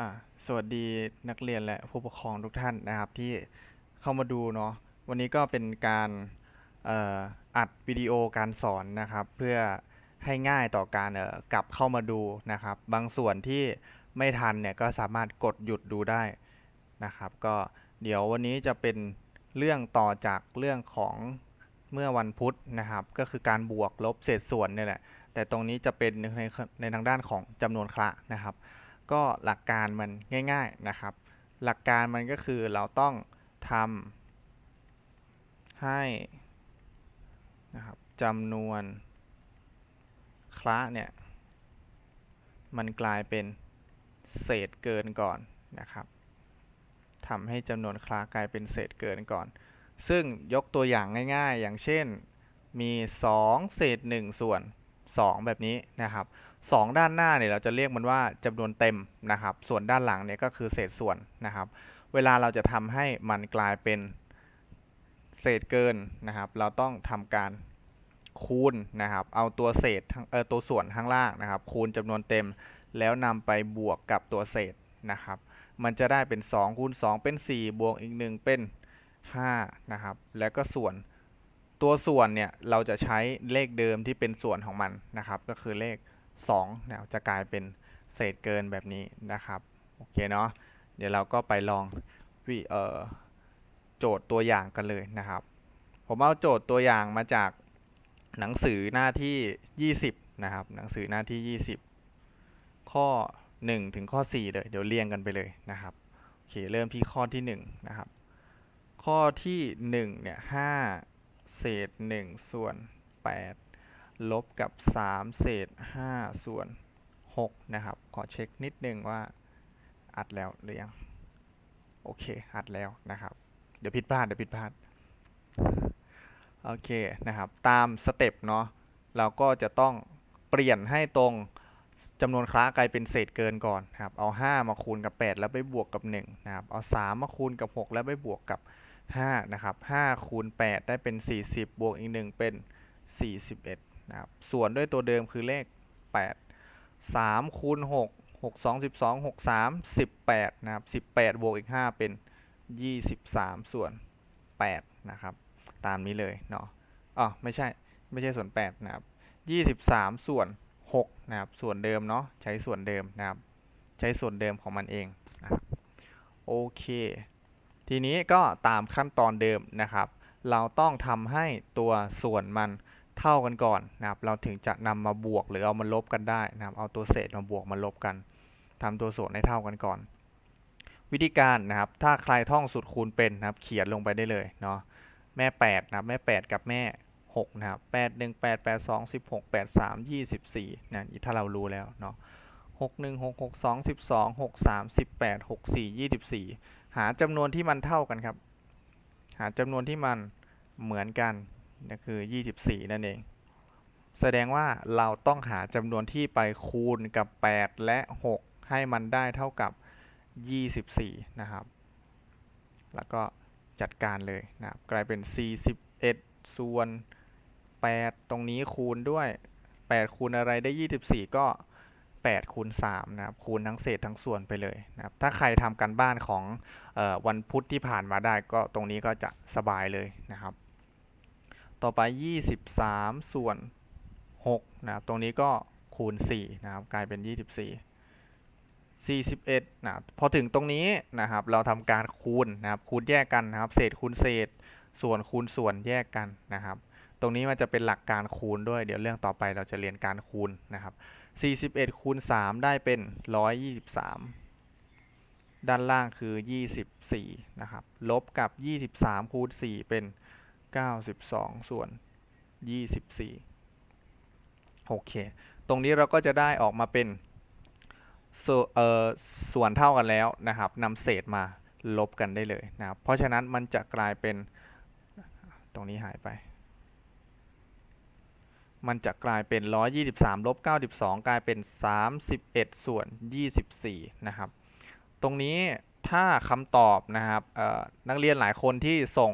อ่าสวัสดีนักเรียนและผู้ปกครองทุกท่านนะครับ ที่เข้ามาดูเนาะวันนี้ก็เป็นการอออัดวิดีโอการสอนนะครับ เพื่อให้ง่ายต่อการออกลับเข้ามาดูนะครับ บางส่วนที่ไม่ทันเนี่ยก็สามารถกดหยุดดูได้นะครับ ก็เดี๋ยววันนี้จะเป็นเรื่องต่อจากเรื่องของเมื่อวันพุธนะครับ ก็คือการบวกลบเศษส่วนเนี่ยแหละแต่ตรงนี้จะเป็นในในทางด้านของจำนวนคละนะครับ ก็หลักการมันง่าย ๆนะครับ หลักการมันก็คือเราต้องทำให้นะครับจำนวนคละเนี่ย มันกลายเป็นเศษเกินก่อนนะครับทำให้จำนวนคละกลายเป็นเศษเกินก่อน ซึ่งยกตัวอย่างง่าย ๆ อย่างเช่นมี 2 เศษ 1 ส่วน 2 แบบนี้นะครับ 2 ด้านหน้าเนี่ยเราจะเรียกมันว่าจำนวนเต็มนะครับ ส่วนด้านหลังเนี่ยก็คือเศษส่วนนะครับ เวลาเราจะทำให้มันกลายเป็นเศษเกินนะครับ เราต้องทำการคูณนะครับ เอาตัวเศษเออตัวส่วนข้างล่างนะครับ คูณจำนวนเต็ม แล้วนำไปบวกกับตัวเศษนะครับ มันจะได้เป็น2คูณ2เป็น 4 บวกอีก 1 เป็น5นะครับ แล้วก็ส่วนตัวส่วนเนี่ยเราจะใช้เลขเดิมที่เป็นส่วนของมันนะครับ ก็คือเลข 2เนี่ยจะกลายเป็นเศษเกินแบบนี้นะครับโอเคเนาะเดี๋ยวเราก็ไปลองวิเอ่อโจทย์ตัวอย่างกันเลยนะครับ ผมเอาโจทย์ตัวอย่างมาจากหนังสือหน้าที่ 20 นะครับ หนังสือหน้าที่ 20 ข้อ 1 ถึงข้อ 4 เลย เดี๋ยวเรียงกันไปเลยนะครับโอเคเริ่มที่ข้อที่ 1 นะครับ ข้อที่ 1 เนี่ย5เศษ 1 ส่วน 8 ลบกับ 3 เศษ 5 ส่วน 6 นะครับ ขอเช็คนิดนึงว่าอัดแล้วหรือยัง โอเค อัดแล้วนะครับ เดี๋ยวผิดพลาด เดี๋ยวผิดพลาด โอเคนะครับ ตามสเต็ปเนาะ เราก็จะต้องเปลี่ยนให้ตรงจำนวนคละกลายเป็นเศษเกินก่อนครับ เอา 5 มาคูณกับ 8 แล้วไปบวกกับ 1 นะครับ เอา 3 มาคูณกับ 6 แล้วไปบวกกับ 5 นะครับ 5 คูณ 8 ได้เป็น 40 บวกอีก 1 เป็น 41 นะครับ ส่วนด้วยตัวเดิมคือเลข 8 3คูณ6 6 2 12 6 3 18นะครับ 18 บวกอีก 5 เป็น 23 ส่วน 8 นะครับ ตามนี้เลยเนาะอ๋อไม่ใช่ ไม่ใช่ส่วน 8 นะครับ 23 ส่วน 6 นะครับ ส่วนเดิมเนาะ ใช้ส่วนเดิมนะครับ ใช้ส่วนเดิมของมันเองนะครับโอเค ทีนี้ก็ตามขั้นตอนเดิมนะครับ เราต้องทำให้ตัวส่วนมัน เท่ากันก่อนนะครับ เราถึงจะนำมาบวกหรือเอามาลบกันได้นะครับ เอาตัวเศษมาบวกมาลบกันทำตัวส่วนให้เท่ากันก่อน วิธีการนะครับ ถ้าใครท่องสูตรคูณเป็นนะครับ เขียนลงไปได้เลยเนาะ แม่8นะครับ แม่ 8 กับแม่ 6 นะครับ8 1 8 8 2 16 8 3 24นะถ้าเรารู้แล้วเนาะ6 1 6 6 2 12 6 3 18 6 4 24 หาจำนวนที่มันเท่ากันครับ หาจำนวนที่มันเหมือนกัน นั่นคือ 24 นั่นเอง แสดงว่าเราต้องหาจำนวนที่ไปคูณกับ 8 และ 6 ให้มันได้เท่ากับ 24 นะครับ แล้วก็จัดการเลยนะครับ กลายเป็น 41 ส่วน 8 ตรงนี้คูณด้วย 8 คูณอะไรได้ 24 ก็8คูณ3นะครับคูณทั้งเศษทั้งส่วนไปเลยนะครับถ้าใครทำการบ้านของออวันพุธที่ผ่านมาได้ก็ตรงนี้ก็จะสบายเลยนะครับ ต่อไป 23 ส่วน6นะครับตรงนี้ก็คูณ4นะครับกลายเป็น 24 41นะพอถึงตรงนี้นะครับเราทำการคูณนะครับคูณแยกกันนะครับเศษคูณเศษ ส่วนคูณส่วนแยกกันนะครับ ตรงนี้มันจะเป็นหลักการคูณด้วยเดี๋ยวเรื่องต่อไปเราจะเรียนการคูณนะครับ41คูณ3ได้เป็น 123 ด้านล่างคือ 24 นะครับ ลบกับ 23คูณ4เป็น 92ส่วน24โอเค ตรงนี้เราก็จะได้ออกมาเป็นส่วนเอ่อส่วนเท่ากันแล้วนะครับนำเศษมาลบกันได้เลยนะครับ เพราะฉะนั้นมันจะกลายเป็นตรงนี้หายไป มันจะกลายเป็น 123ลบ92 กลายเป็น 31 ส่วน 24 นะครับ ตรงนี้ถ้าคำตอบนะครับนักเรียนหลายคนที่ส่ง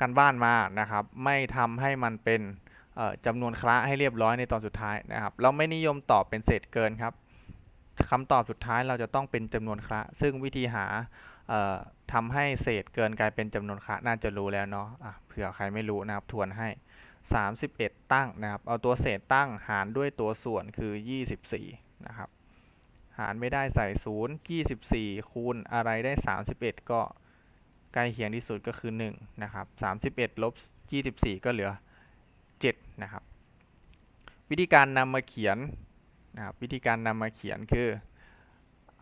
กันบ้านมานะครับ ไม่ทำให้มันเป็นจำนวนคละให้เรียบร้อยในตอนสุดท้ายนะครับ เราไม่นิยมตอบเป็นเศษเกินครับคำตอบสุดท้ายเราจะต้องเป็นจำนวนคละซึ่งวิธีหาเอ่อทำให้เศษเกินกลายเป็นจำนวนคละน่าจะรู้แล้วเนาะะเผื่อใครไม่รู้นะครับทวนให้ 31 ตั้งนะครับ เอาตัวเศษตั้งหารด้วยตัวส่วนคือ 24 นะครับ หารไม่ได้ใส่ 0 24 คูณอะไรได้ 31 ก็ ใกล้เคียงที่สุดก็คือ 1 นะครับ 31 ลบ 24 ก็เหลือ 7 นะครับ วิธีการนำมาเขียนนะครับวิธีการนำมาเขียนคือ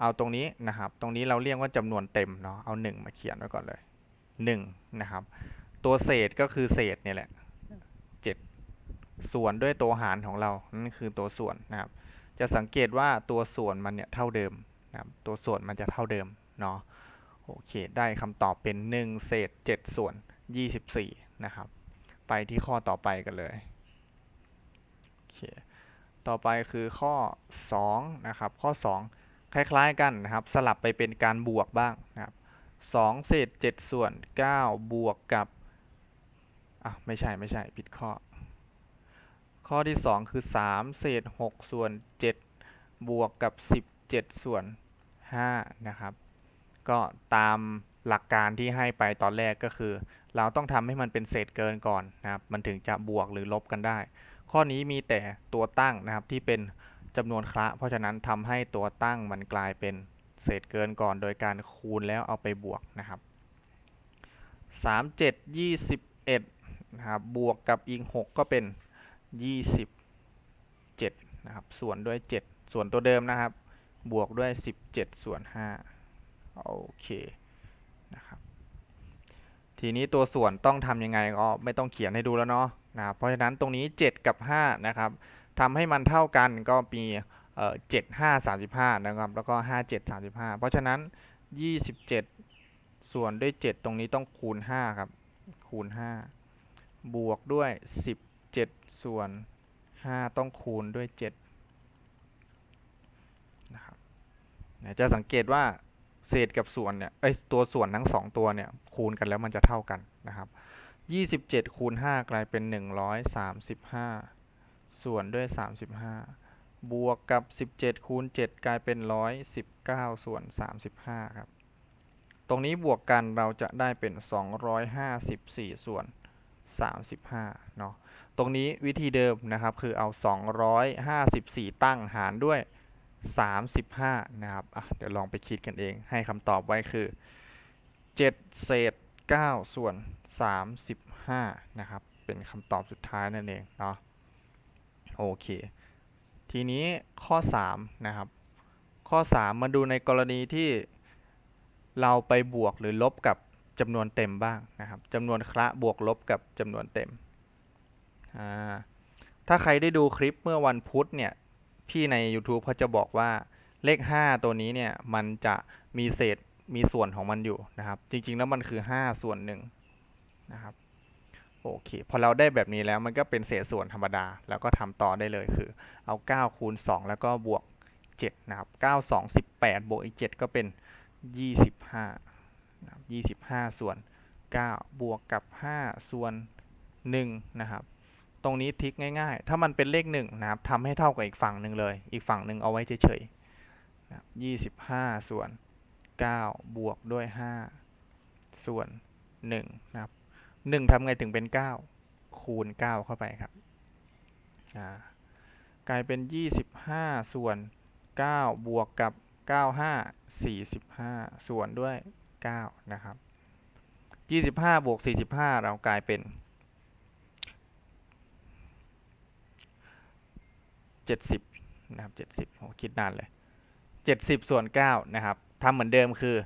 เอาตรงนี้นะครับ ตรงนี้เราเรียกว่าจำนวนเต็มเนาะเอา 1 มาเขียนไว้ก่อนเลย1นะครับ ตัวเศษก็คือเศษเนี่ยแหละ 7 ส่วนด้วยตัวหารของเรา นั่นคือตัวส่วนนะครับ จะสังเกตว่าตัวส่วนมันเนี่ยเท่าเดิมนะครับ ตัวส่วนมันจะเท่าเดิมเนาะ โอเค ได้คำตอบเป็น 1 เศษ 7 ส่วน 24 นะครับ ไปที่ข้อต่อไปกันเลย โอเค ต่อไปคือข้อ 2 นะครับ ข้อ 2 คล้ายๆกันนะครับ สลับไปเป็นการบวกบ้างนะครับ2เศษ 7 ส่วน 9 บวกกับ อะ ไม่ใช่ ไม่ใช่ ผิดข้อ ข้อที่ 2 คือ 3 เศษ 6 ส่วน 7 บวกกับ 17 ส่วน 5 นะครับ ก็ตามหลักการที่ให้ไปตอนแรกก็คือ เราต้องทำให้มันเป็นเศษเกินก่อนนะครับ มันถึงจะบวกหรือลบกันได้ ข้อนี้มีแต่ตัวตั้งนะครับที่เป็นจำนวนคละ เพราะฉะนั้นทำให้ตัวตั้งมันกลายเป็นเศษเกินก่อนโดยการคูณแล้วเอาไปบวกนะครับ 3 7 21นะครับบวกกับอีก 6 ก็เป็น 27นะครับส่วนด้วย 7 ส่วนตัวเดิมนะครับ บวกด้วย 17 ส่วน 5 โอเคนะครับทีนี้ตัวส่วนต้องทำยังไงก็ไม่ต้องเขียนให้ดูแล้วเนาะนะครับเพราะฉะนั้นตรงนี้ 7 กับ 5 นะครับทำให้มันเท่ากันก็มีเอ่อ7 5 35นะครับ แล้วก็5 7 35เพราะฉะนั้น27ส่วนด้วย7ตรงนี้ต้องคูณ5ครับ คูณ5บวกด้วย17ส่วน5ต้องคูณด้วย7นะครับจะสังเกตว่า เศษกับส่วนเนี่ยเอ้ยตัวส่วนทั้งสองตัวเนี่ยคูณกันแล้วมันจะเท่ากันนะครับ 27 คูณ 5 กลายเป็น 135 ส่วนด้วย 35 บวกกับ 17 คูณ 7 กลายเป็น 119 ส่วน 35 ครับ ตรงนี้บวกกันเราจะได้เป็น 254 ส่วน 35 เนาะตรงนี้วิธีเดิมนะครับคือเอา 254 ตั้งหารด้วย 35 นะครับอะเดี๋ยวลองไปคิดกันเอง ให้คำตอบไว้คือ 7 เศษ 9 ส่วน 35 นะครับ เป็นคำตอบสุดท้ายนั่นเองเนาะ โอเค ทีนี้ข้อ 3 นะครับ ข้อ 3 มาดูในกรณีที่เราไปบวกหรือลบกับจำนวนเต็มบ้างนะครับจำนวนคละบวกลบกับจำนวนเต็ม ถ้าใครได้ดูคลิปเมื่อวันพุธเนี่ย พี่ใน YouTube เขาจะบอกว่าเลข 5 ตัวนี้เนี่ยมันจะมีเศษมีส่วนของมันอยู่นะครับ จริง ๆ แล้วมันคือ 5 ส่วนหนึ่งนะครับโอเคพอเราได้แบบนี้แล้วมันก็เป็นเศษส่วนธรรมดา แล้วก็ทำต่อได้เลยคือ เอา 9 คูณ 2 แล้วก็บวก 7 นะครับ 9 2 18 บวกอีก 7 ก็เป็น 25นะครับ25 ส่วน 9 บวกกับ 5 ส่วน 1 นะครับ ตรงนี้ทิกง่ายๆ ถ้ามันเป็นเลขหนึ่งนะครับทำให้เท่ากับอีกฝั่งหนึ่งเลย อีกฝั่งหนึ่งเอาไว้เฉยๆยี่สิบห้าส่วนเก้าบวกด้วยห้าส่วนหนึ่งนะครับหนึ่งทำไงถึงเป็นเก้าคูณเก้าเข้าไปครับกลายเป็นยี่สิบห้าส่วนเก้าบวกกับเก้าห้าสี่สิบห้าส่วนด้วยเก้านะครับยี่สิบห้าบวกสี่สิบห้าเรากลายเป็น เจ็ดสิบนะครับเจ็ดสิบโอ้คิดนานเลยเจ็ดสิบส่วนเก้านะครับทำเหมือนเดิมคือ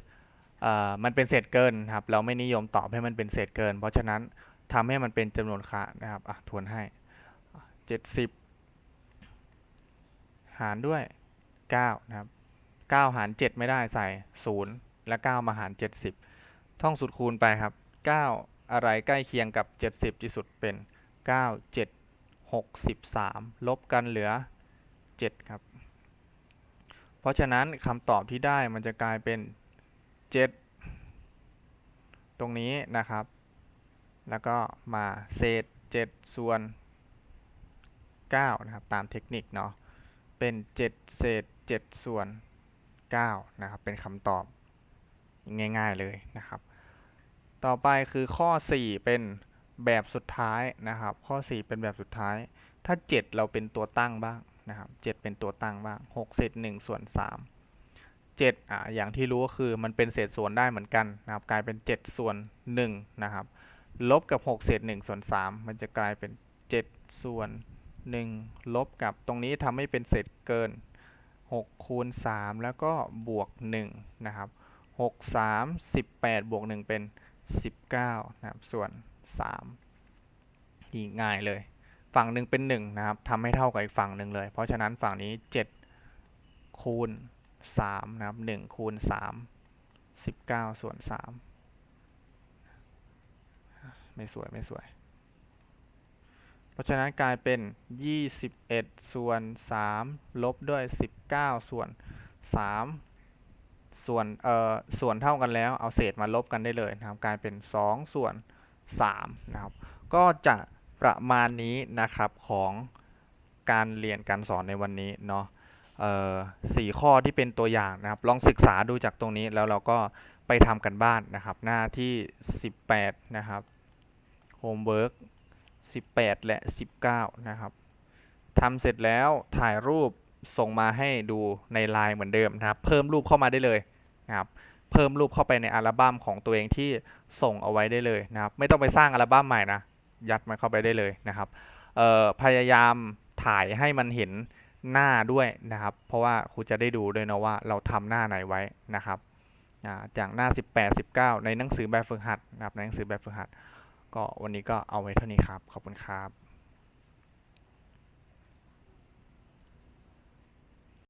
เอ่อมันเป็นเศษเกินครับ เราไม่นิยมตอบให้มันเป็นเศษเกิน เพราะฉะนั้นทำให้มันเป็นจำนวนค่านะครับอะทวนให้เจ็ดสิบหารด้วยเก้านะครับเก้าหารเจ็ดไม่ได้ใส่ศูนย์และเก้ามาหารเจ็ดสิบท่องสูตรคูณไปครับเก้าอะไรใกล้เคียงกับเจ็ดสิบที่สุดเป็นเก้าเจ็ด หกสิบสามลบกันเหลือเจ็ดครับ เพราะฉะนั้นคำตอบที่ได้มันจะกลายเป็นเจ็ดตรงนี้นะครับ แล้วก็มาเศษเจ็ดส่วนเก้านะครับ ตามเทคนิคเนาะ เป็นเจ็ดเศษเจ็ดส่วน19นะครับ เป็นคำตอบง่าย ๆเลยนะครับ ต่อไปคือข้อ4เป็น แบบสุดท้ายนะครับ ข้อ 4 เป็นแบบสุดท้าย ถ้า 7 เราเป็นตัวตั้งบ้างนะครับ7เป็นตัวตั้งบ้าง6เศษ1ส่วน3 7อะอย่างที่รู้ก็คือมันเป็นเศษส่วนได้เหมือนกันนะครับ กลายเป็น 7 ส่วน1นะครับ ลบกับ6เศษ1ส่วน3มันจะกลายเป็น 7 ส่วน 1 ลบกับตรงนี้ทำให้เป็นเศษเกิน 6 คูณ 3 แล้วก็บวก1นะครับ6 3 18 บวก 1 เป็น 19นะครับส่วน 3นี่ง่ายเลย ฝั่งหนึ่งเป็น1นะครับทำให้เท่ากับอีกฝั่งหนึ่งเลย เพราะฉะนั้นฝั่งนี้ 7 คูณ3นะครับ1คูณ3 19 ส่วน 3 ไม่สวยไม่สวย เพราะฉะนั้นกลายเป็น 21 ส่วน 3 ลบด้วย 19 ส่วน 3ส่วนเอ่อส่วนเท่ากันแล้วเอาเศษมาลบกันได้เลยนะครับกลายเป็น 2 ส่วน 3นะครับก็จะประมาณนี้นะครับของการเรียนการสอนในวันนี้เนาะสี่ข้อที่เป็นตัวอย่างนะครับ ลองศึกษาดูจากตรงนี้แล้วเราก็ไปทำกันบ้านนะครับ หน้าที่ 18 นะครับ homework 18 และ 19 นะครับทำเสร็จแล้วถ่ายรูปส่งมาให้ดูในไลน์เหมือนเดิมนะครับ เพิ่มรูปเข้ามาได้เลยนะครับ เพิ่มรูปเข้าไปในอัลบั้มของตัวเองที่ ส่งเอาไว้ได้เลยนะครับ ไม่ต้องไปสร้างอัลบั้มใหม่นะยัดมันเข้าไปได้เลยนะครับพยายามถ่ายให้มันเห็นหน้าด้วยนะครับ เพราะว่าครูจะได้ดูด้วยนะว่าเราทำหน้าไหนไว้นะครับอ่าจากหน้า 18 19 ในหนังสือแบบฝึกหัดนะครับในหนังสือแบบฝึกหัด ก็วันนี้ก็เอาไว้เท่านี้ครับ ขอบคุณครับ